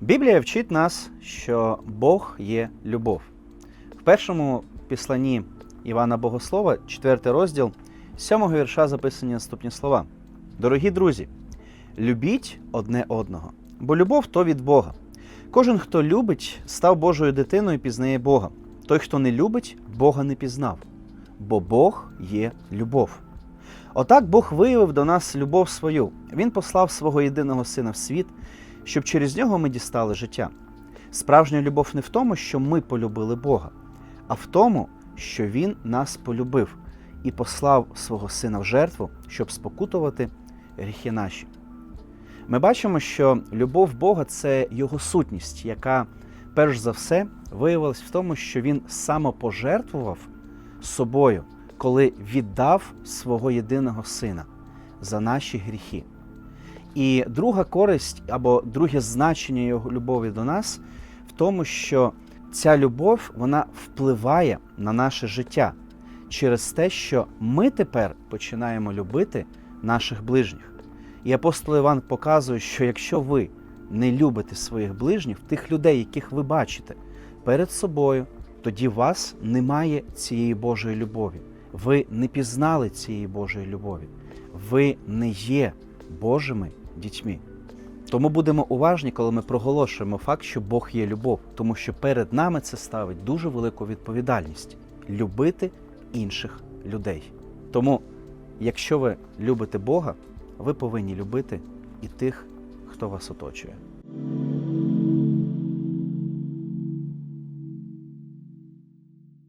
Біблія вчить нас, що Бог є любов. В першому післанні Івана Богослова, 4 розділ, 7 вірша записані наступні слова. Дорогі друзі, любіть одне одного, бо любов то від Бога. Кожен, хто любить, став Божою дитиною пізнає Бога. Той, хто не любить, Бога не пізнав, бо Бог є любов. Отак Бог виявив до нас любов свою. Він послав свого єдиного сина в світ, щоб через нього ми дістали життя. Справжня любов не в тому, що ми полюбили Бога, а в тому, що Він нас полюбив і послав свого Сина в жертву, щоб спокутувати гріхи наші. Ми бачимо, що любов Бога це Його сутність, яка перш за все виявилась в тому, що Він самопожертвував собою, коли віддав свого єдиного сина за наші гріхи. І друга користь або друге значення його любові до нас в тому, що ця любов вона впливає на наше життя через те, що ми тепер починаємо любити наших ближніх. І апостол Іван показує, що якщо ви не любите своїх ближніх, тих людей, яких ви бачите перед собою, тоді вас немає цієї Божої любові. Ви не пізнали цієї Божої любові. Ви не є Божими дітьми. Тому будемо уважні, коли ми проголошуємо факт, що Бог є любов, тому що перед нами це ставить дуже велику відповідальність любити інших людей. Тому, якщо ви любите Бога, ви повинні любити і тих, хто вас оточує.